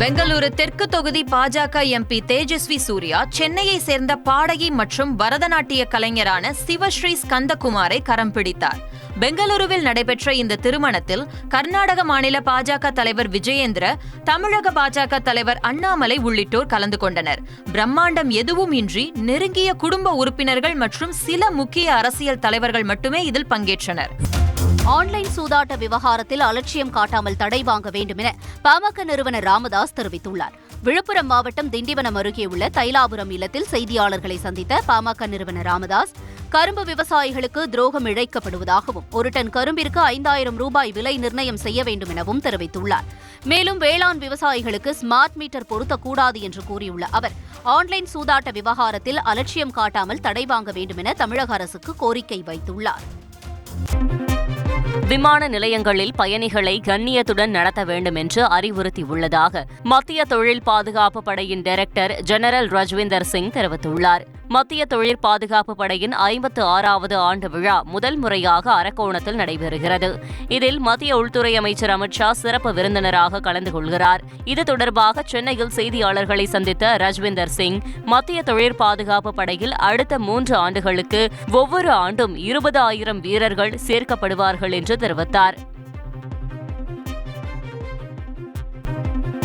பெங்களூரு தெற்கு தொகுதி பாஜக எம்பி தேஜஸ்வி சூர்யா சென்னையை சேர்ந்த பாடகி மற்றும் பரதநாட்டிய கலைஞரான சிவஸ்ரீ ஸ்கந்தகுமாரை கரம் பிடித்தார். பெங்களூருவில் நடைபெற்ற இந்த திருமணத்தில் கர்நாடக மாநில பாஜக தலைவர் விஜயேந்திர தமிழக பாஜக தலைவர் அண்ணாமலை உள்ளிட்டோர் கலந்து கொண்டனர். பிரம்மாண்டம் எதுவும் இன்றி நெருங்கிய குடும்ப உறுப்பினர்கள் மற்றும் சில முக்கிய அரசியல் தலைவர்கள் மட்டுமே இதில் பங்கேற்றனர். ஆன்லைன் சூதாட்ட விவகாரத்தில் அலட்சியம் காட்டாமல் தடை வாங்க வேண்டும் என பாமக நிறுவனர் ராமதாஸ் தெரிவித்துள்ளார். விழுப்புரம் மாவட்டம் திண்டிவனம் அருகே உள்ள தைலாபுரம் இல்லத்தில் செய்தியாளர்களை சந்தித்த பாமக நிறுவனர் ராமதாஸ் கரும்பு விவசாயிகளுக்கு துரோகம் இழைக்கப்படுவதாகவும் ஒரு டன் கரும்பிற்கு ஐந்தாயிரம் ரூபாய் விலை நிர்ணயம் செய்ய வேண்டும் எனவும் தெரிவித்துள்ளார். மேலும் வேளாண் விவசாயிகளுக்கு ஸ்மார்ட் மீட்டர் பொருத்தக்கூடாது என்று கூறியுள்ள அவர் ஆன்லைன் சூதாட்ட விவகாரத்தில் அலட்சியம் காட்டாமல் தடை வாங்க வேண்டும் என தமிழக அரசுக்கு கோரிக்கை வைத்துள்ளார். விமான நிலையங்களில் பயணிகளை கண்ணியத்துடன் நடத்த வேண்டும் என்று அறிவுறுத்தியுள்ளதாக மத்திய தொழில் பாதுகாப்பு படையின் டைரக்டர் ஜெனரல் ரஜ்விந்தர் சிங் தெரிவித்துள்ளார். மத்திய தொழில் பாதுகாப்பு படையின் ஐம்பத்து ஆறாவது ஆண்டு விழா முதல் முறையாக அரக்கோணத்தில் நடைபெறுகிறது. இதில் மத்திய உள்துறை அமைச்சர் அமித் ஷா சிறப்பு விருந்தினராக கலந்து கொள்கிறார். இது தொடர்பாக சென்னையில் செய்தியாளர்களை சந்தித்த ரஜ்விந்தர் சிங் மத்திய தொழில் பாதுகாப்பு படையில் அடுத்த மூன்று ஆண்டுகளுக்கு ஒவ்வொரு ஆண்டும் இருபது ஆயிரம் வீரர்கள் சேர்க்கப்படுவார்கள் என்று தெரிவித்தார்.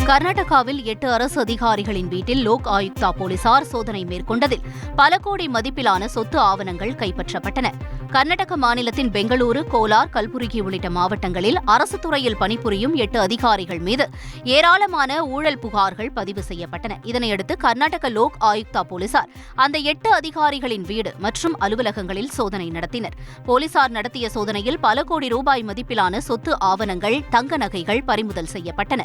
கர்நாடகாவில் எட்டு அரசு அதிகாரிகளின் வீட்டில் லோக் ஆயுக்தா போலீசார் சோதனை மேற்கொண்டதில் பல கோடி மதிப்பிலான சொத்து ஆவணங்கள் கைப்பற்றப்பட்டன. கர்நாடக மாநிலத்தின் பெங்களூரு கோலார் கல்புர்கி உள்ளிட்ட மாவட்டங்களில் அரசு துறையில் பணிபுரியும் எட்டு அதிகாரிகள் மீது ஏராளமான ஊழல் புகார்கள் பதிவு செய்யப்பட்டன. இதனையடுத்து கர்நாடக லோக் ஆயுக்தா போலீசார் அந்த எட்டு அதிகாரிகளின் வீடு மற்றும் அலுவலகங்களில் சோதனை நடத்தினர். போலீசார் நடத்திய சோதனையில் பல கோடி ரூபாய் மதிப்பிலான சொத்து ஆவணங்கள் தங்க நகைகள் பறிமுதல் செய்யப்பட்டன.